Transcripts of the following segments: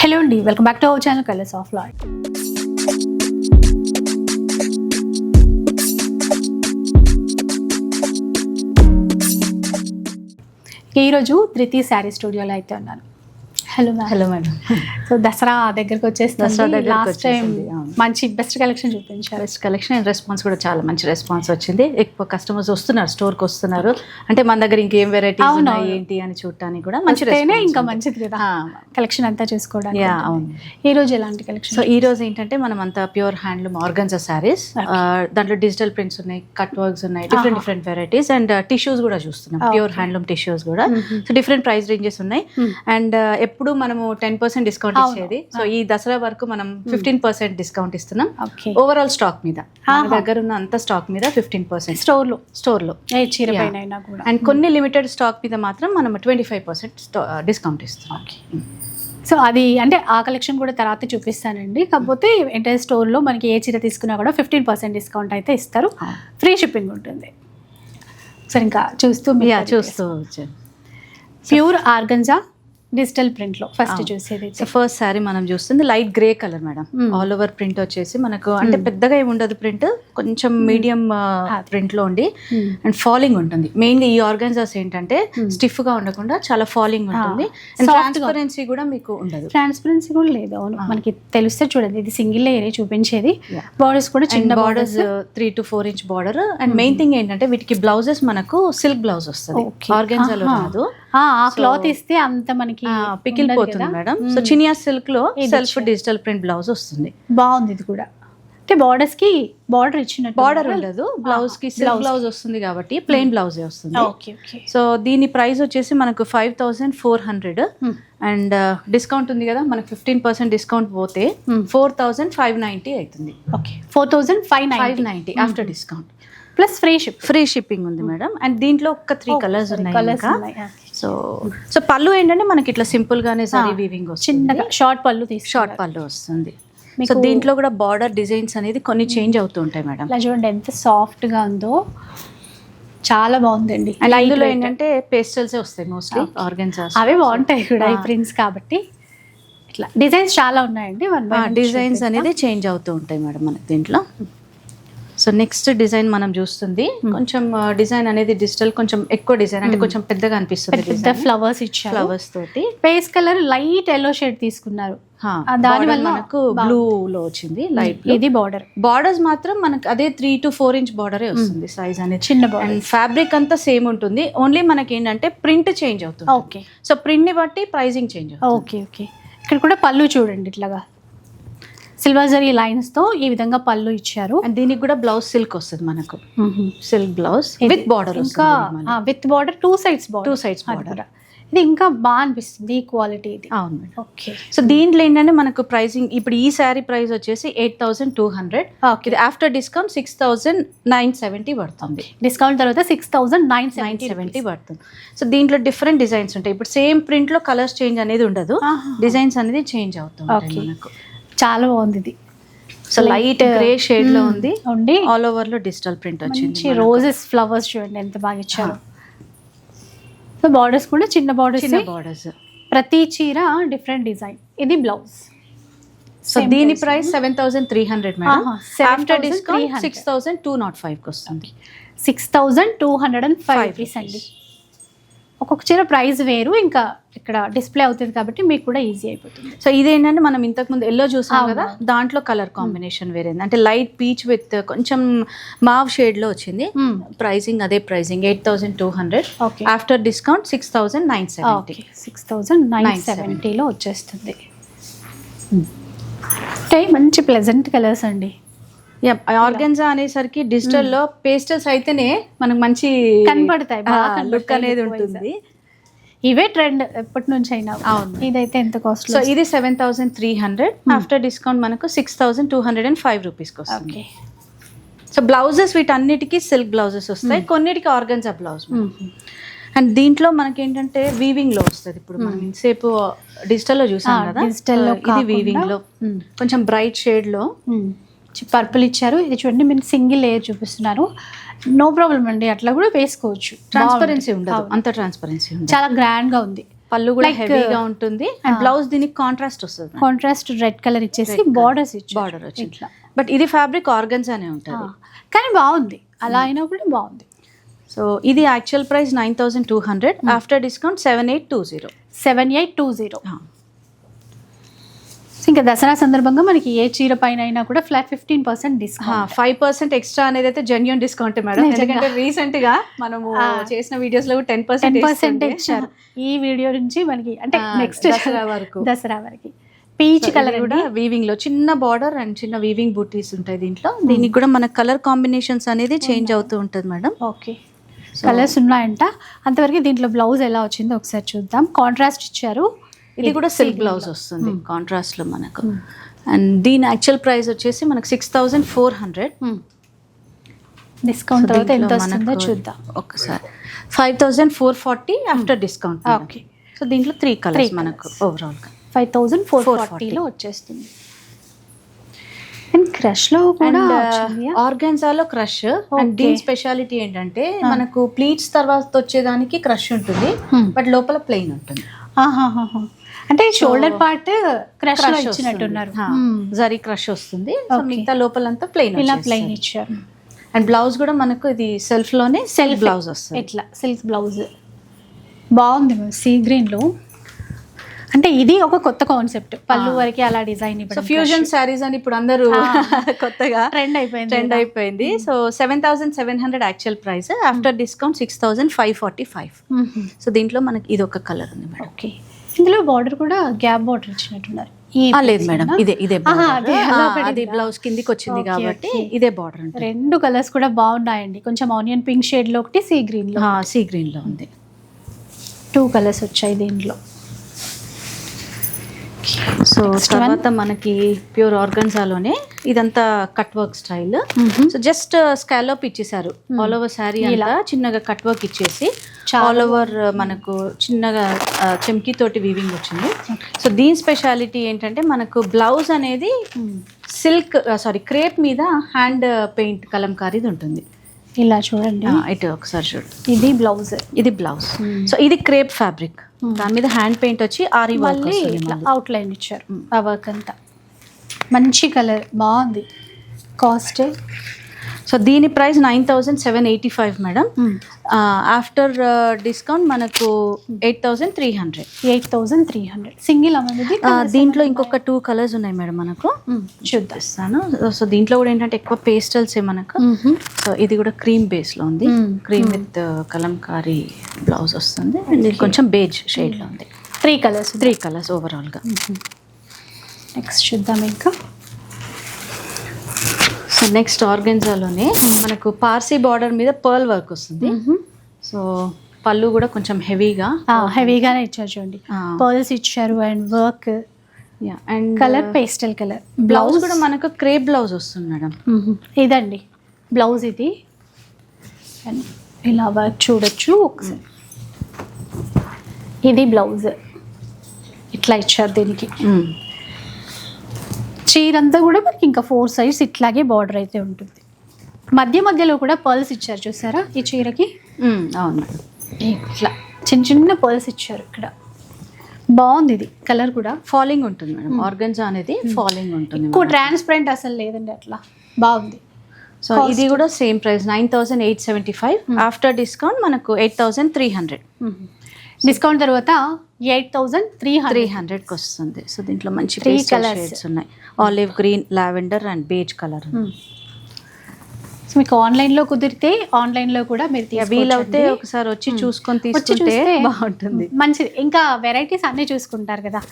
Hello అండి welcome back to our channel colours of Loy ఈరోజు ధృతి శారీ స్టూడియోలో అయితే ఉన్నాను. Hello hello madam so Dasara దగ్గరకు దగ్గరకు లాస్ట్ టైం. మంచి బెస్ట్ కలెక్షన్ చూపించారు. బెస్ట్ కలెక్షన్ అండ్ రెస్పాన్స్ కూడా చాలా మంచి రెస్పాన్స్ వచ్చింది. ఎక్కువ కస్టమర్స్ వస్తున్నారు స్టోర్కి వస్తున్నారు. అంటే మన దగ్గర ఇంకేం వెరైటీస్ అవును, ఉన్నాయి. ఏంటి అని చూడటానికి కూడా మంచి ఇంకా. మంచిది కదా. కలెక్షన్ అంతా చూసుకోవడానికి. అవును. ఈ రోజు ఎలాంటి కలెక్షన్ సో ఈ రోజు ఏంటంటే మనం అంతా ప్యూర్ హ్యాండ్లూమ్ ఆర్గన్జా శారీస్ దాంట్లో డిజిటల్ ప్రింట్స్ ఉన్నాయి కట్ వర్క్స్ ఉన్నాయి different different varieties and tissues కూడా చూస్తున్నాం. ప్యూర్ హ్యాండ్లూమ్ టిష్యూస్ కూడా. సో డిఫరెంట్ ప్రైస్ రేంజెస్ ఉన్నాయి. అండ్ ఎప్పుడు మనము టెన్ పర్సెంట్ డిస్కౌంట్ ఇచ్చేది. సో ఈ దసరా వరకు మనం ఫిఫ్టీన్ పర్సెంట్ డిస్కౌంట్ ఇస్తున్నాం. ఓవరాల్ స్టాక్ మీద. దగ్గర ఉన్న అంత స్టాక్ మీద ఫిఫ్టీన్ పర్సెంట్ స్టోర్లో ఏ చీర పైన అయినా కూడా. అండ్ కొన్ని లిమిటెడ్ స్టాక్ మీద మాత్రం మనం ట్వంటీ ఫైవ్ పర్సెంట్ డిస్కౌంట్ ఇస్తున్నాం. సో అది అంటే ఆ కలెక్షన్ కూడా తర్వాత చూపిస్తానండి. కాకపోతే ఎంటైర్ స్టోర్లో మనకి ఏ చీర తీసుకున్నా కూడా ఫిఫ్టీన్ పర్సెంట్ డిస్కౌంట్ అయితే ఇస్తారు. ఫ్రీ షిప్పింగ్ ఉంటుంది. సరే ఇంకా చూస్తూ చూస్తూ ప్యూర్ ఆర్గంజా డిజిటల్ ప్రింట్లో ఫస్ట్ చూసేది సో ఫస్ట్ శారీ మనం చూస్తుంది. Light grey colour madam Hmm. All over print వచ్చేసి మనకు అంటే పెద్దగా ఏమి ఉండదు ప్రింట్ కొంచెం మీడియం ప్రింట్లో ఉండి. Hmm. అండ్ ఫాలింగ్ ఉంటుంది. మెయిన్గా ఈ ఆర్గన్జాస్ ఏంటంటే స్టిఫ్గా ఉండకుండా చాలా ఫాలింగ్ ఉంటుంది. అండ్ Soft గా. ట్రాన్స్పరెన్సీ కూడా మీకు ఉండదు. ట్రాన్స్పరెన్సీ కూడా లేదు అవును. మనకి తెలిస్తే చూడండి ఇది సింగిల్ లేయర్ చూపించేది. బార్డర్స్ కూడా చిన్న borders three to four inch border and main thing ఏంటంటే వీటికి బ్లౌజెస్ మనకు సిల్క్ బ్లౌజ్ వస్తుంది. ఆర్గన్జాలో. రాదు. ఆ క్లాత్ ఇస్తే అంత మనకి పికిల్ ఉండదు పోతుంది కదా. మేడం. సో చినియా సిల్క్లో సెల్ఫ్ డిజిటల్ ప్రింట్ బ్లౌజ్ వస్తుంది. బాగుంది ఇది కూడా. అంటే బార్డర్స్కి బార్డర్ ఇచ్చినట్టు బార్డర్ ఉండదు. బ్లౌజ్కి సిల్క్. బ్లౌజ్ వస్తుంది కాబట్టి ప్లెయిన్ బ్లౌజే వస్తుంది. ఓకే ఓకే సో దీని ప్రైస్ వచ్చేసి మనకు five thousand four hundred and discount ఉంది కదా మనకు ఫిఫ్టీన్ పర్సెంట్ డిస్కౌంట్ పోతే Hmm. Four thousand five ninety అవుతుంది okay four thousand five five nine ninety after discount plus free ship free shipping ఉంది madam. And దీంట్లో ఒక త్రీ కలర్స్ ఉన్నాయి so so పళ్ళు ఏంటంటే మనకి ఇట్లా సింపుల్ గానే సరీ వీవింగ్ చిన్నగా షార్ట్ పళ్ళు తీసి షార్ట్ పళ్ళు వస్తుంది. సో మీకు- దీంట్లో కూడా బార్డర్ డిజైన్స్ అనేది కొన్ని చేంజ్ అవుతూ ఉంటాయి మేడం. చూడండి ఎంత సాఫ్ట్గా ఉందో. చాలా బాగుందండి. Light ఇందులో. ఏంటంటే పేస్టల్సే వస్తాయి మోస్ట్లీ ఆర్గన్జాస్ అవే బాగుంటాయి కూడా ఈ ప్రింట్స్ కాబట్టి. ఇట్లా డిజైన్స్ చాలా ఉన్నాయండి డిజైన్స్ అనేది చేంజ్ అవుతూ ఉంటాయి మేడం మనకి దీంట్లో. సో నెక్స్ట్ డిజైన్ మనం చూస్తుంది. కొంచెం డిజైన్ అనేది డిజిటల్ కొంచెం ఎక్కువ డిజైన్ అంటే కొంచెం పెద్దగా అనిపిస్తుంది పెద్ద ఫ్లవర్స్ ఇచ్చారు. ఫ్లవర్స్ తోటి. Base colour light yellow shade తీసుకున్నారు. దాని వల్ల మనకు బ్లూ లో వచ్చింది లైట్ ఇది బార్డర్ బార్డర్స్ మాత్రం మనకు అదే త్రీ టు ఫోర్ ఇంచ్ బార్డరే వస్తుంది సైజ్ అనేది. చిన్న. అండ్ ఫ్యాబ్రిక్ అంతా సేమ్ ఉంటుంది. ఓన్లీ మనకి ఏంటంటే ప్రింట్ చేంజ్ అవుతుంది. ఓకే సో ప్రింట్ని బట్టి ప్రైజింగ్ చేంజ్ అవుతుంది. ఓకే ఓకే ఇక్కడ కూడా పళ్ళు చూడండి ఇట్లాగా. సిల్వర్ జరీ లైన్స్తో ఈ విధంగా పళ్ళు ఇచ్చారు. అండ్ దీనికి కూడా బ్లౌజ్ సిల్క్ వస్తుంది మనకు. సిల్క్ బ్లౌజ్ విత్ బార్డర్ ఇంకా with border two sides two sides border ఇది ఇంకా బాగా అనిపిస్తుంది ఈ క్వాలిటీ ఇది. అవును ఓకే సో దీంట్లో ఏంటంటే మనకు ప్రైసింగ్ ఇప్పుడు ఈ శారీ ప్రైస్ వచ్చేసి eight thousand two hundred okay ఇది after discount six thousand nine seventy పడుతుంది. డిస్కౌంట్ తర్వాత six thousand nine nine seventy పడుతుంది. సో దీంట్లో డిఫరెంట్ డిజైన్స్ ఉంటాయి. ఇప్పుడు సేమ్ ప్రింట్లో కలర్స్ చేంజ్ అనేది ఉండదు. డిజైన్స్ అనేది చేంజ్ అవుతుంది Okay. చాలా బాగుంది ఇది. సో లైట్ గ్రే షేడ్లో ఉంది. ఉండి ఆల్ ఓవర్లో డిజిటల్ ప్రింట్ వచ్చింది రోజెస్ ఫ్లవర్స్ చూడండి ఎంత బాగా ఇచ్చారు. సో బార్డర్స్ కూడా చిన్న బార్డర్స్ చిన్న బార్డర్స్ ప్రతి చీర డిఫరెంట్ డిజైన్ ఇది బ్లౌజ్ సో దీని price seven thousand three hundred madam after discount 7,300. Six thousand two nought ఫైవ్కి వస్తుంది. Six thousand two hundred and five rupees అండి. ఒక్కొక్క చీర ప్రైస్ వేరు ఇంకా ఇక్కడ డిస్ప్లే అవుతుంది కాబట్టి మీకు కూడా ఈజీ అయిపోతుంది. సో ఇదేంటంటే మనం ఇంతకు ముందు ఎల్లో చూసాం. కదా దాంట్లో కలర్ కాంబినేషన్ వేరేది అంటే లైట్ పీచ్ విత్ కొంచెం మావ్ షేడ్లో వచ్చింది. ప్రైసింగ్ అదే pricing eight thousand two hundred okay. After discount six thousand nine seventy six thousand nine 970. సెవెంటీలో వచ్చేస్తుంది. అంటే మంచి ప్లెజెంట్ కలర్స్ అండి. ఆర్గన్జా అనేసరికి డిజిటల్లో పేస్టల్స్ అయితేనే మనకు మంచి కనపడతాయి బాగా లుక్ అనేది. ఉంటుంది. ఇవే ట్రెండ్ ఎప్పటి నుంచి అయినా. అవును. ఇదైతే ఎంత కాస్ట్ సో ఇది seven thousand three hundred after discount మనకు six thousand two hundred and five రూపీస్కి వస్తుంది. ఓకే సో బ్లౌజెస్ వీటన్నిటికీ సిల్క్ బ్లౌజెస్ వస్తాయి. కొన్నిటికి ఆర్గన్జా బ్లౌజ్ అండ్ దీంట్లో మనకి ఏంటంటే వీవింగ్లో వస్తుంది. ఇప్పుడు మనం ఇంతసేపు డిజిటల్లో చూసాం కదా? digital లో Uh, ఇది వీవింగ్లో. కొంచెం బ్రైట్ షేడ్లో పర్పుల్ ఇచ్చారు. ఇది చూడండి మీరు సింగిల్ లేయర్ చూపిస్తున్నారు. నో ప్రాబ్లం అండి అట్లా కూడా వేసుకోవచ్చు. ట్రాన్స్పరెన్సీ ఉండదు. అంత ట్రాన్స్పరెన్సీ చాలా గ్రాండ్గా ఉంది. పళ్ళు కూడా హెవీగా ఉంటుంది. అండ్. బ్లౌజ్ దీనికి కాంట్రాస్ట్ వస్తుంది కాంట్రాస్ట్ రెడ్ కలర్ ఇచ్చేసి. బార్డర్స్ ఇచ్చి బార్డర్ ఇట్లా. బట్ ఇది ఫ్యాబ్రిక్ ఆర్గన్స్ అనే ఉంటుంది. కానీ బాగుంది. అలా అయినా కూడా బాగుంది. సో ఇది actual price nine thousand two hundred after discount seven eight two zero seven eight two zero ఇంకా దసరా సందర్భంగా మనకి ఏ చీర పైన అయినా కూడా flat fifteen percent discount five percent extra అనేది అయితే జెన్యున్ డిస్కౌంట్ మేడం. ఎందుకంటే రీసెంట్గా మనము. చేసిన వీడియోస్లో టెన్ పర్సెంట్ పర్సెంట్ ఇచ్చారు ఈ వీడియో నుంచి మనకి అంటే నెక్స్ట్ దసరా వరకు. దసరా వరకు. పీచ్ కలర్ కూడా వీవింగ్లో చిన్న బార్డర్ అండ్ చిన్న వీవింగ్ బూటీస్ ఉంటాయి దీంట్లో. దీనికి కూడా మన కలర్ కాంబినేషన్స్ అనేది చేంజ్ అవుతూ ఉంటుంది మేడం. ఓకే కలర్స్ ఉన్నాయంట. అంతవరకు దీంట్లో బ్లౌజ్ ఎలా వచ్చిందో ఒకసారి చూద్దాం. కాంట్రాస్ట్ ఇచ్చారు. ఇది కూడా సిల్క్ బ్లౌజ్ వస్తుంది కాంట్రాస్ట్లో మనకు. అండ్ దీని యాక్చువల్ ప్రైస్ వచ్చేసి మనకు six thousand four hundred discount తర్వాత ఎంత వస్తుందో చూద్దాం. ఒకసారి. Five thousand four forty after discount okay so దీంట్లో త్రీ కలర్స్ మనకు colours. ఓవరాల్గా ఫైవ్ థౌజండ్ ఫోర్ 440 ఫార్టీలో వచ్చేస్తుంది. అండ్ క్రష్లో కూడా. ఆర్గాన్జాలో క్రష్ అండ్. దీని స్పెషాలిటీ ఏంటంటే మనకు ప్లీట్స్ తర్వాత వచ్చేదానికి క్రష్ ఉంటుంది Hmm. బట్ లోపల ప్లెయిన్ ఉంటుంది. ఆహాహాహా. అంటే షోల్డర్ పార్ట్ క్రష్ ఇచ్చినట్టున్నారు Hmm. జరీ క్రష్ వస్తుంది. So Okay. మిగతా లోపలంతా ప్లెయిన్ ఇలా ప్లెయిన్ ఇచ్చారు. అండ్ బ్లౌజ్ కూడా మనకు ఇది సెల్ఫ్లోనే సెల్ఫ్ బ్లౌజ్ వస్తుంది. ఇట్లా సిల్క్ బ్లౌజ్ బాగుంది సీ గ్రీన్లో. అంటే ఇది ఒక కొత్త కాన్సెప్ట్ పళ్ళు వరకు అలా డిజైన్ సో ఇవ్వడం ఫ్యూజన్ శారీస్ అని ఇప్పుడు అందరూ. కొత్తగా ట్రెండ్ అయిపోయింది ట్రెండ్ అయిపోయింది. So seven thousand seven hundred actual price after discount six thousand five forty five so దీంట్లో మనకి ఇది ఒక కలర్ ఉంది మేడం ఓకే ఇందులో బార్డర్ కూడా గ్యాప్ బార్డర్ ఇచ్చినట్టున్నారు. ఆ, లేదు మేడం ఇదే ఇదే. అదే? బ్లౌజ్ కిందికి వచ్చింది కాబట్టి. ఇదే బార్డర్ రెండు కలర్స్ కూడా బాగున్నాయండి. కొంచెం ఆనియన్ పింక్ షేడ్లో ఒకటి సీ గ్రీన్లో సీ గ్రీన్లో ఉంది. టూ కలర్స్ వచ్చాయి దీంట్లో. సో తర్వాత మనకి ప్యూర్ ఆర్గన్జాలోనే ఇదంతా cut work style. So just scallop ఇచ్చేసారు ఆల్ ఓవర్ శారీ ఇలా చిన్నగా కట్ వర్క్ ఇచ్చేసి ఆల్ ఓవర్ మనకు చిన్నగా ఆ, చెమ్కీ తోటి వీవింగ్ వచ్చింది. సో దీని స్పెషాలిటీ ఏంటంటే మనకు బ్లౌజ్ అనేది సిల్క్ సారీ క్రేప్ మీద హ్యాండ్ పెయింట్ కలంకారీది ఉంటుంది. ఇలా చూడండి. ఇటు ఒకసారి చూడు. ఇది బ్లౌజ్. ఇది బ్లౌజ్. సో ఇది క్రేప్ ఫ్యాబ్రిక్. దాని మీద హ్యాండ్ పెయింట్ వచ్చి ఆరి మళ్ళీ. అవుట్ లైన్ ఇచ్చారు ఆ వర్క్ అంతా. మంచి కలర్ బాగుంది. కాస్ట్ సో దీని price nine thousand seven eighty five madam. After discount మనకు eight thousand three hundred. Eight thousand three hundred. Single దీంట్లో ఇంకొక టూ కలర్స్ ఉన్నాయి మేడం మనకు. చూద్దాం. ఇస్తాను. సో దీంట్లో కూడా ఏంటంటే ఎక్కువ పేస్టల్స్ మనకు. సో ఇది కూడా క్రీమ్ బేస్లో ఉంది. క్రీమ్ విత్ కలంకారీ బ్లౌజ్ వస్తుంది. అండ్ ఇది కొంచెం బేజ్ షేడ్లో ఉంది. త్రీ కలర్స్ త్రీ కలర్స్ ఓవరాల్గా. నెక్స్ట్ చూద్దాం ఇంకా. నెక్స్ట్ ఆర్గెన్జాలోనే మనకు పార్సీ బార్డర్ మీద పర్ల్ వర్క్ వస్తుంది. సో పళ్ళు కూడా కొంచెం హెవీగా హెవీగానే ఇచ్చారు చూడండి. పర్ల్స్ ఇచ్చారు and work. And colour pastel colour. Blouse కూడా మనకు క్రేప్ బ్లౌజ్ వస్తుంది మేడం. ఇదండి. బ్లౌజ్ ఇది. And ఇలా వర్క్ చూడొచ్చు ఒకసారి. ఇది బ్లౌజ్. ఇట్లా ఇచ్చారు దీనికి. చీర అంతా కూడా మనకి ఇంకా ఫోర్ సైడ్స్ ఇట్లాగే బార్డర్ అయితే ఉంటుంది. మధ్య మధ్యలో కూడా పర్ల్స్ ఇచ్చారు చూసారా ఈ చీరకి? అవును. మేడం ఇట్లా. చిన్న చిన్న పర్ల్స్ ఇచ్చారు ఇక్కడ. బాగుంది ఇది. కలర్ కూడా. ఫాలింగ్ ఉంటుంది మేడం. ఆర్గన్జా అనేది ఫాలింగ్ ఉంటుంది ఎక్కువ ట్రాన్స్పరెంట్ అసలు లేదండి అట్లా. బాగుంది. సో ఇది కూడా same price nine thousand eight seventy five after discount మనకు eight thousand three hundred discount తర్వాత eight thousand three three hundred హండ్రెడ్కి వస్తుంది సో దీంట్లో మంచి. షేడ్స్ ఉన్నాయి. Olive green lavender and beige colour. So మీకు ఆన్లైన్లో కుదిరితే ఆన్లైన్లో కూడా మీరు. వీలవుతే ఒకసారి వచ్చి చూసుకొని వచ్చి తీసుకుంటే బాగుంటుంది. మంచిది. ఇంకా వెరైటీస్ అన్నీ చూసుకుంటారు కదా.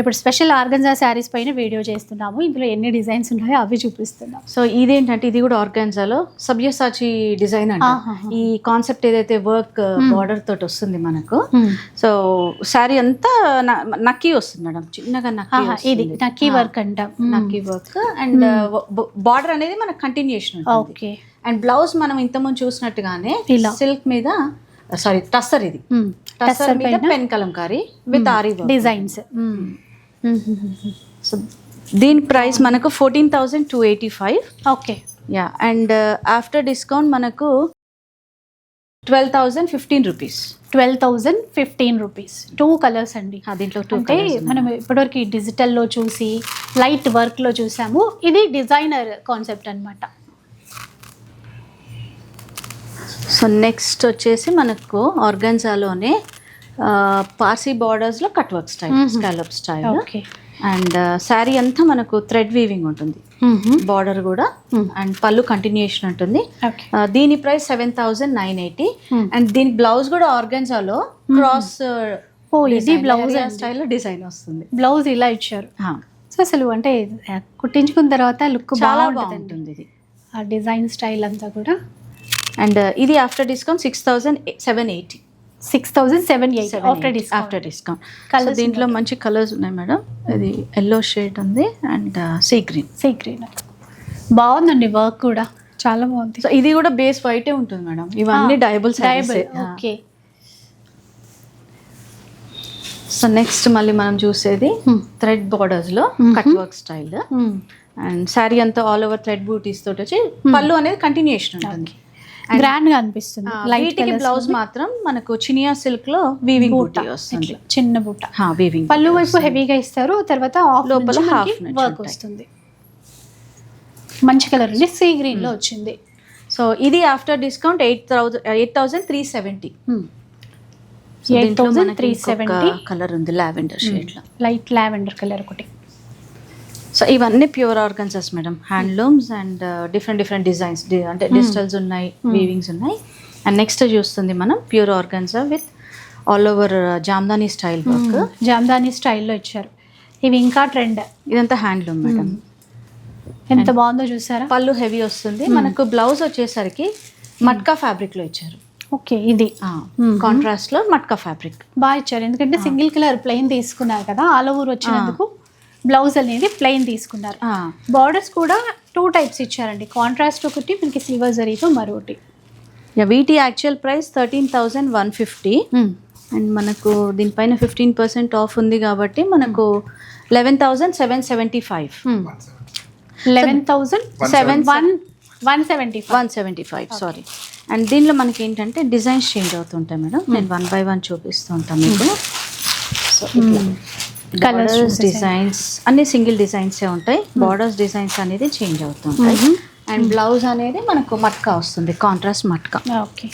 ఇప్పుడు స్పెషల్ ఆర్గన్జా శారీస్ పైన వీడియో చేస్తున్నాము. ఇందులో ఎన్ని డిజైన్స్ ఉన్నాయో అవి చూపిస్తున్నాం. సో ఇదేంటంటే ఇది కూడా ఆర్గాన్జాలో సబ్యసాచి డిజైన్ అంట. ఈ కాన్సెప్ట్ ఏదైతే వర్క్ బార్డర్ తోటి వస్తుంది మనకు సో శారీ అంతా నక్కీ వస్తుంది మేడం. చిన్నగా నక్కీ ఇది నక్కీ వర్క్ అంటాం. నక్కీ వర్క్. అండ్ బార్డర్ అనేది మనకు కంటిన్యూషన్ ఓకే. అండ్ బ్లౌజ్ మనం ఇంతకుముందు చూసినట్టుగానే. సిల్క్ మీద సారీ టస్సర్ ఇది. టస్సర్ మీద పైన Kalamkari with aari designs. So దీని ప్రైస్ మనకు fourteen thousand two eighty five okay yeah and after discount మనకు twelve thousand fifteen rupees twelve thousand fifteen rupees two colours అండి. ఆ, దీంట్లో టూ అంటే మనం ఇప్పటివరకు డిజిటల్లో చూసి లైట్ వర్క్లో చూసాము. ఇది డిజైనర్ కాన్సెప్ట్ అన్నమాట. సో నెక్స్ట్ వచ్చేసి మనకు ఆర్గన్జాలోనే Parsi బార్డర్స్లో cut work style. Scallop style okay. And sari అంతా మనకు థ్రెడ్ వీవింగ్ ఉంటుంది. బార్డర్ కూడా. అండ్ పళ్ళు కంటిన్యూషన్ ఉంటుంది. దీని price seven thousand nine eighty. And దీని బ్లౌజ్ కూడా ఆర్గన్జాలో క్రాస్ ఇది బ్లౌజ్ స్టైల్లో డిజైన్ వస్తుంది. బ్లౌజ్ ఇలా ఇచ్చారు. సో అసలు అంటే కుట్టించుకున్న తర్వాత లుక్ చాలా బాగుంటుంది ఇది. ఆ డిజైన్ స్టైల్ అంతా కూడా. అండ్ ఇది after discount six thousand seven eighty six thousand seven eight after discount after discount Colours దీంట్లో మంచి కలర్స్ ఉన్నాయి మేడం. ఇది ఎల్లో షేడ్ ఉంది and sea green sea green బాగుందండి వర్క్ కూడా. చాలా బాగుంది. సో ఇది కూడా బేస్ వైటే ఉంటుంది మేడం. ఇవన్నీ dyeable dyeable okay so next మళ్ళీ మనం చూసేది Hmm. థ్రెడ్ బార్డర్స్లో Mhm. Cut work style and sari అంతా ఆల్ ఓవర్ థ్రెడ్ బూటీస్ తోటి వచ్చి పళ్ళు అనేది కంటిన్యూషన్ ఉంటుంది. గ్రాండ్గా అనిపిస్తుంది లైట్ వీటికి బ్లౌజ్ మాత్రం మనకు చినియా సిల్క్లో వీవింగ్ బూటీ వస్తుంది. చిన్న బుట్ట వీవింగ్ పళ్ళు వైపు హెవీగా ఇస్తారు తర్వాత ఆఫ్ లోపల హాఫ్ వర్క్. వస్తుంది. మంచి కలర్ అండి సీ గ్రీన్లో వచ్చింది. సో ఇది after discount eight thousand eight thousand three seventy eight thousand three seventy colour ఉంది లావెండర్ షేడ్లో. లైట్ లావెండర్ కలర్ ఒకటి. సో ఇవన్నీ pure organzas madam. Handlooms and different different designs అంటే డిజిటల్స్ ఉన్నాయి వీవింగ్స్ ఉన్నాయి. అండ్ నెక్స్ట్ చూస్తుంది మనం pure organza with all over jamdani style work. Jamdani స్టైల్లో ఇచ్చారు. ఇవి ఇంకా ట్రెండ్. ఇదంతా హ్యాండ్లూమ్ మేడం. ఎంత బాగుందో చూసారా? పళ్ళు హెవీ వస్తుంది. మనకు బ్లౌజ్ వచ్చేసరికి మట్కా ఫ్యాబ్రిక్లో ఇచ్చారు. ఓకే ఇది. కాంట్రాస్ట్లో మట్కా ఫ్యాబ్రిక్ బాగా ఇచ్చారు. ఎందుకంటే సింగిల్ కలర్ ప్లెయిన్ తీసుకున్నారు కదా ఆల్ ఓవర్ వచ్చినందుకు. బ్లౌజ్ అనేది ప్లెయిన్ తీసుకున్నారు. బార్డర్స్ కూడా టూ టైప్స్ ఇచ్చారండి. కాంట్రాస్ట్ ఒకటి మనకి సిల్వర్ జరీతో మరొకటి. వీటి actual price thirteen thousand one fifty and మనకు దీనిపైన ఫిఫ్టీన్ పర్సెంట్ ఆఫ్ ఉంది కాబట్టి మనకు eleven thousand seven seventy five eleven thousand seven one one seventy one seventy five sorry and దీనిలో మనకి ఏంటంటే డిజైన్స్ చేంజ్ అవుతుంటాయి మేడం. నేను వన్ బై వన్ చూపిస్తూ ఉంటాను మీకు. So Colours colours. డిజైన్స్ అన్ని సింగిల్ డిజైన్సే ఉంటాయి. బార్డర్స్ డిజైన్స్ అనేది చేంజ్ అవుతుంటాయి. అండ్ బ్లౌజ్ అనేది మనకు మట్కా వస్తుంది. కాంట్రాస్ట్ మట్కా. ఓకే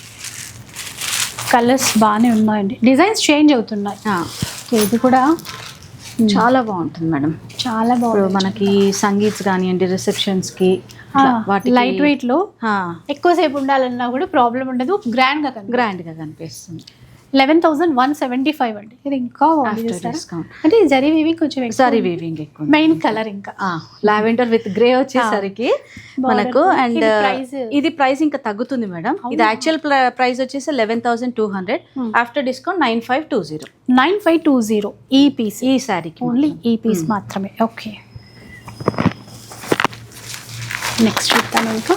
కలర్స్ బాగానే ఉన్నాయండి. డిజైన్స్ చేంజ్ అవుతున్నాయి. ఇది కూడా చాలా బాగుంటుంది మేడం. చాలా బాగుంది. మనకి సంగీత్స్ కానివ్వండి రిసెప్షన్స్కి వాటికి లైట్ వెయిట్లో ఎక్కువసేపు ఉండాలన్నా కూడా ప్రాబ్లం ఉండదు. గ్రాండ్గా కనిపి గ్రాండ్గా కనిపిస్తుంది. Eleven thousand one seventy five అండి. ఇది ఇంకా అంటే జరీ వీవి కొంచెం సారీ వీవింగ్ ఎక్కువ మెయిన్ కలర్ ఇంకా. లావెండర్ విత్ గ్రే వచ్చేసరికి మనకు. అండ్ ఇది ప్రైస్ ఇంకా తగ్గుతుంది మేడం. ఇది యాక్చువల్ ప్రైస్ వచ్చేసి eleven thousand two hundred after discount nine five two zero nine five two zero ఈ పీస్ ఈ శారీకి ఓన్లీ ఈ పీస్ మాత్రమే. ఓకే నెక్స్ట్ చూద్దాం ఇంకా.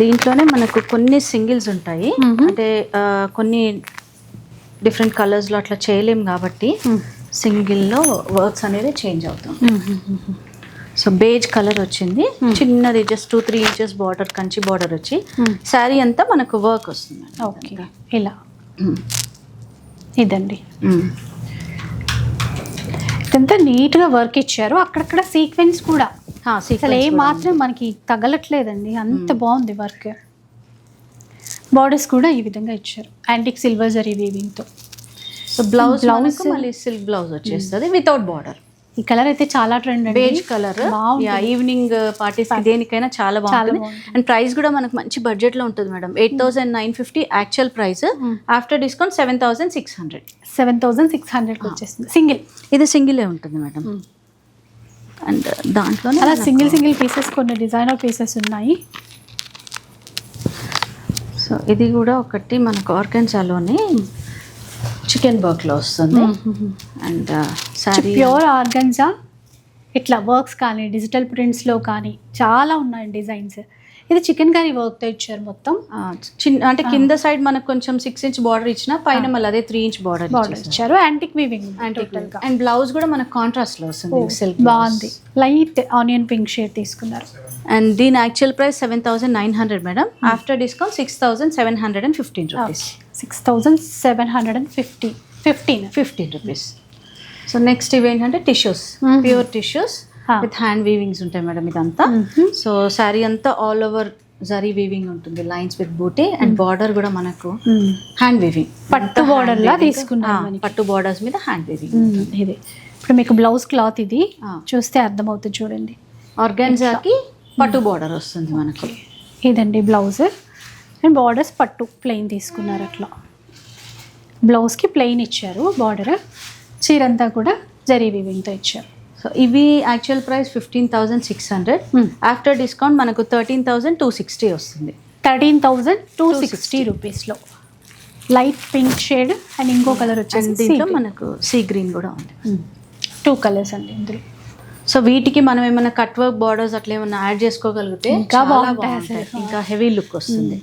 దీంట్లోనే మనకు కొన్ని సింగిల్స్ ఉంటాయి. అంటే కొన్ని డిఫరెంట్ కలర్స్లో అట్లా చేయలేం కాబట్టి సింగిల్లో వర్క్స్ అనేది చేంజ్ అవుతాం సో బేజ్ కలర్ వచ్చింది. చిన్నది just two three inches border Kanchi border వచ్చి శారీ అంతా మనకు వర్క్ వస్తుంది ఓకే. ఇలా. ఇదండి. ఇదంతా నీట్గా వర్క్ ఇచ్చారు. అక్కడక్కడ సీక్వెన్స్ కూడా. అసలు ఏ మాత్రం మనకి తగలట్లేదండి. అంత బాగుంది వర్క్. బార్డర్స్ కూడా ఈ విధంగా ఇచ్చారు. యాంటిక్ సిల్వర్ జరీ వీవింగ్తో సో బ్లౌజ్ బ్లౌజ్ మళ్ళీ సిల్క్ బ్లౌజ్ వచ్చేస్తుంది వితౌట్ బార్డర్ ఈ కలర్ అయితే చాలా trend beige colour. Evening parties దేనికైనా చాలా బాగుంటుంది. అండ్ ప్రైస్ కూడా మనకు మంచి బడ్జెట్లో ఉంటుంది madam eight thousand nine fifty actual price after discount seven thousand six hundred seven thousand six హండ్రెడ్కి వచ్చేస్తుంది. సింగిల్ ఇది సింగిలే ఉంటుంది మేడం అండ్ దాంట్లోనే అలా సింగిల్ సింగిల్ పీసెస్ కొన్ని డిజైనర్ పీసెస్ ఉన్నాయి. సో ఇది కూడా ఒకటి మనకు ఆర్గన్జాలోనే చికెన్ వర్క్లో వస్తుంది అండ్ శారీ ప్యూర్ ఆర్గన్జా. ఇట్లా వర్క్స్ కానీ డిజిటల్ ప్రింట్స్లో కానీ చాలా ఉన్నాయి డిజైన్స్ ఇది చికెన్ కర్రీ వర్క్తో ఇచ్చారు మొత్తం? చిన్న అంటే కింద సైడ్ మనకు కొంచెం సిక్స్ ఇంచ్ బార్డర్ ఇచ్చిన పైన మళ్ళీ అదే త్రీ ఇంచ్ బార్డర్ బార్డర్ ఇచ్చారు. యాంటిక్ వీవింగ్ అండ్ బ్లౌజ్ కూడా మనకు కాంట్రాస్ట్లో వస్తుంది సిల్క్ బాగుంది. లైట్ ఆనియన్ పింక్ షేడ్ తీసుకున్నారు. అండ్ దీని actual price seven thousand nine hundred madam after discount six thousand seven hundred and fifteen rupees six thousand seven hundred and fifty fifteen fifteen rupees so next ఇవి ఏంటంటే tissues. Pure tissues. With hand weavings ఉంటాయి madam ఇదంతా. So sari అంతా all over zari weaving ఉంటుంది lines with buti and border కూడా మనకు hand weaving పట్టు border లా తీసుకున్నారు మనకి. పట్టు బార్డర్స్ మీద హ్యాండ్ వీవింగ్ ఇది. ఇప్పుడు మీకు బ్లౌజ్ క్లాత్ ఇది. చూస్తే అర్థమవుతుంది చూడండి. ఆర్గాన్జాకి పట్టు బార్డర్ వస్తుంది మనకి. ఇదండి బ్లౌజ్ అండ్ బార్డర్స్ పట్టు ప్లెయిన్ తీసుకున్నారు అట్లా. బ్లౌజ్కి ప్లెయిన్ ఇచ్చారు బార్డర్ చీరంతా కూడా జరీ వీవింగ్తో ఇచ్చారు. సో ఇవి actual price fifteen thousand six hundred Hmm. After discount మనకు థర్టీన్ థౌసండ్ టూ సిక్స్టీ వస్తుంది. థర్టీన్ థౌజండ్ టూ సిక్స్టీ రూపీస్లో లైట్ పింక్ షేడ్ అండ్ ఇంకో కలర్ అండ్ వచ్చేసి దీంట్లో మనకు సీ గ్రీన్ కూడా ఉంది. టూ కలర్స్ అండి ఇందులో. సో వీటికి మనం ఏమైనా కట్ వర్క్ బార్డర్స్ అట్లా ఏమైనా యాడ్ చేసుకోగలిగితే ఇంకా చాలా బాగుంటాయి. ఇంకా హెవీ లుక్ వస్తుంది.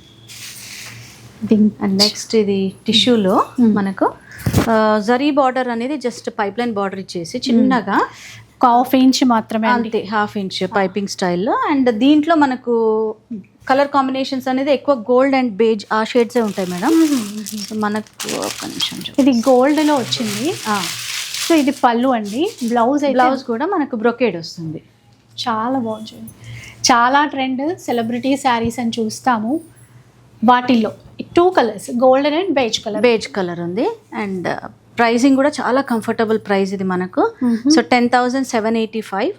అండ్ నెక్స్ట్ ఇది టిష్యూలో మనకు జరీ బార్డర్ అనేది జస్ట్ పైప్ లైన్ బార్డర్ ఇచ్చేసి చిన్నగా హాఫ్ ఇంచ్ మాత్రమే అంతే హాఫ్ ఇంచ్ పైపింగ్ స్టైల్లో అండ్ దీంట్లో మనకు కలర్ కాంబినేషన్స్ అనేది ఎక్కువ గోల్డ్ అండ్ బేజ్ ఆ షేడ్సే ఉంటాయి మేడం. మనకు ఒక నిమిషం ఇది గోల్డ్లో వచ్చింది. సో ఇది పళ్ళు అండి. బ్లౌజ్ బ్లౌజ్ కూడా మనకు బ్రొకేడ్ వస్తుంది. చాలా బాగుంది. చాలా ట్రెండ్ సెలబ్రిటీ శారీస్ అని చూస్తాము. వాటిల్లో two colours golden and beige colour beige colour ఉంది. అండ్ ప్రైసింగ్ కూడా చాలా కంఫర్టబుల్ ప్రైస్ ఇది మనకు. So ten thousand seven eighty five.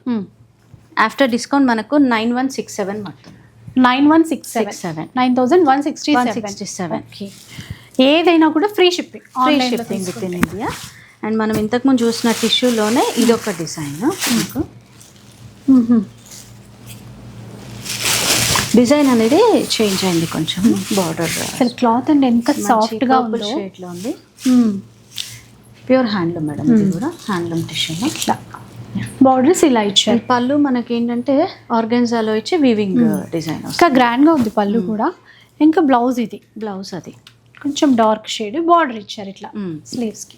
After discount మనకు నైన్ వన్ సిక్స్ సెవెన్ పడుతుంది nine one six seven. Seven nine thousand one sixty sixty seven. ఏదైనా కూడా free shipping free shipping within India and మనం ఇంతకుముందు చూసిన టిష్యూలోనే ఇది ఒక డిజైన్ డిజైన్ అనేది చేంజ్ అయింది కొంచెం బార్డర్ అసలు క్లాత్ అండి ఎంత సాఫ్ట్గా ఉందో. షేడ్లో ఉంది. ప్యూర్ హ్యాండ్లూమ్ మేడం ఇది కూడా హ్యాండ్లూమ్ టిష్యూ ఇట్లా బార్డర్స్ ఇలా ఇచ్చారు. పళ్ళు మనకి ఏంటంటే ఆర్గన్జాలో ఇచ్చి వీవింగ్ డిజైన్ ఇంకా గ్రాండ్గా ఉంది పళ్ళు కూడా. ఇంకా బ్లౌజ్ ఇది. బ్లౌజ్ అది. కొంచెం డార్క్ షేడ్ బార్డర్ ఇచ్చారు ఇట్లా. Mm. స్లీవ్స్కి.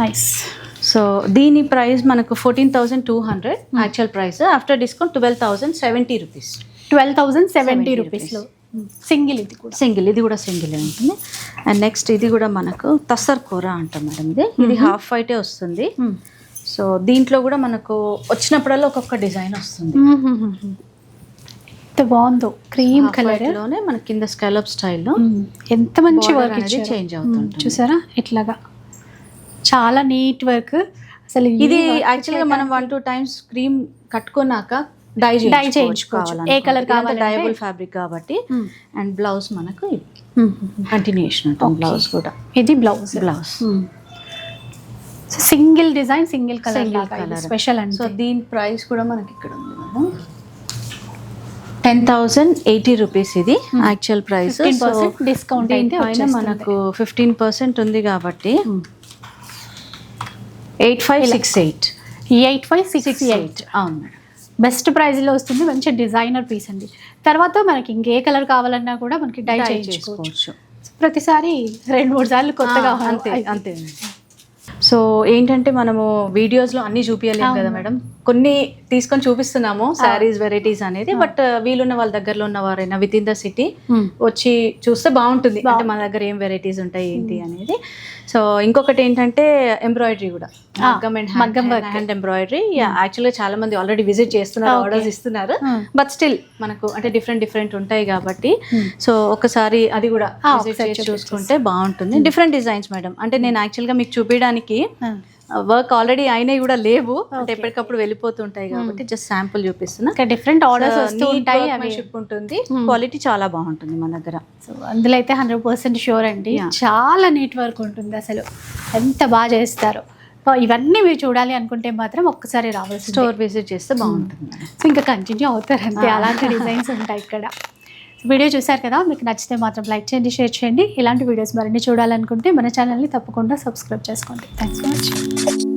నైస్ సో దీని ప్రైస్ మనకు fourteen thousand two hundred actual price after discount twelve thousand seventy rupees twelve thousand seventy 70 రూపీస్లో. సింగిల్ ఇది కూడా. సింగిల్ ఇది కూడా సింగిల్ ఉంటుంది. అండ్ నెక్స్ట్ ఇది కూడా మనకు తసర్ కూర అంటాం మేడం ఇది. ఇది హాఫ్ వైటే వస్తుంది. సో దీంట్లో కూడా మనకు వచ్చినప్పుడల్లా ఒక్కొక్క డిజైన్ వస్తుంది. ఎంత బాగుందో. Cream colour. లోనే మన కింద స్కాలప్ స్టైల్లో ఎంత మంచి వర్క్ change అవుతుంటుంది. చూసారా? ఇట్లాగా. చాలా నీట్ వర్క్ అసలు ఇది యాక్చువల్గా మనం వన్ టూ టైమ్స్ క్రీమ్ కట్టుకున్నాక డై చేయించుకోవచ్చు. ఏ colour కావాలంటే- డయబుల్ ఫ్యాబ్రిక్ కాబట్టి. అండ్ బ్లౌజ్ మనకు. కంటిన్యూషన్ ఉంటుంది బ్లౌజ్ కూడా. ఇది blouse blouse single design single colour. Special so అంటే. దీని ప్రైస్ కూడా మనకి ఇక్కడ ఉంది madam ten thousand eighty rupees ఇది యాక్చువల్ ప్రైస్ డిస్కౌంట్ అయితే. మనకు ఫిఫ్టీన్ పర్సెంట్ ఉంది కాబట్టి eight five six eight eight five six eight అవును మేడం. బెస్ట్ ప్రైస్లో వస్తుంది మంచి డిజైనర్ పీస్ అండి. తర్వాత మనకి ఇంకే కలర్ కావాలన్నా కూడా మనకి డై చేయించుకోవచ్చు. చేసుకోవచ్చు. ప్రతిసారి రెండు మూడు సార్లు కొత్తగా అంతే అంతే సో ఏంటంటే మనము వీడియోస్లో అన్ని చూపించలేము కదా మేడం. కొన్ని తీసుకొని చూపిస్తున్నాము శారీస్ వెరైటీస్ అనేది. బట్ వీలున్న వాళ్ళ దగ్గరలో ఉన్న వారైనా విత్ ఇన్ ద సిటీ వచ్చి చూస్తే బాగుంటుంది. అంటే మన దగ్గర ఏం వెరైటీస్ ఉంటాయి ఏంటి అనేది. సో ఇంకొకటి ఏంటంటే ఎంబ్రాయిడరీ కూడా మగ్గం అండ్ మగ్గం. హ్యాండ్ ఎంబ్రాయిడరీ యాక్చువల్గా చాలా మంది ఆల్రెడీ విజిట్ చేస్తున్నారు. ఆర్డర్స్ ఇస్తున్నారు Hmm. బట్ స్టిల్ మనకు అంటే డిఫరెంట్ డిఫరెంట్ ఉంటాయి కాబట్టి సో ఒకసారి అది కూడా. చూసుకుంటే బాగుంటుంది డిఫరెంట్ డిజైన్స్ మేడం అంటే నేను యాక్చువల్గా మీకు చూపించడానికి వర్క్ ఆల్రెడీ అయినవి కూడా లేవు. అంటే. ఎప్పటికప్పుడు వెళ్ళిపోతుంటాయి కాబట్టి జస్ట్ శాంపుల్ చూపిస్తున్నా. డిఫరెంట్ ఆర్డర్స్ వస్తూ ఉంటాయి అవి. షిప్ ఉంటుంది. క్వాలిటీ చాలా బాగుంటుంది మన దగ్గర. సో అందులో అయితే హండ్రెడ్ పర్సెంట్ షూర్ అండి. చాలా నీట్ వర్క్ ఉంటుంది అసలు. ఎంత బాగా చేస్తారు. ఇవన్నీ మీరు చూడాలి అనుకుంటే మాత్రం ఒక్కసారి రావాల్సి స్టోర్ విజిట్ చేస్తే బాగుంటుంది. మేడం సో ఇంకా కంటిన్యూ అవుతారు అంతే అలాంటి డిజైన్స్ ఉంటాయి ఇక్కడ. వీడియో చూశారు కదా మీకు నచ్చితే మాత్రం లైక్ చేయండి షేర్ చేయండి. ఇలాంటి వీడియోస్ మరిన్ని చూడాలనుకుంటే మన ఛానల్ని తప్పకుండా సబ్స్క్రైబ్ చేసుకోండి. Thanks for watching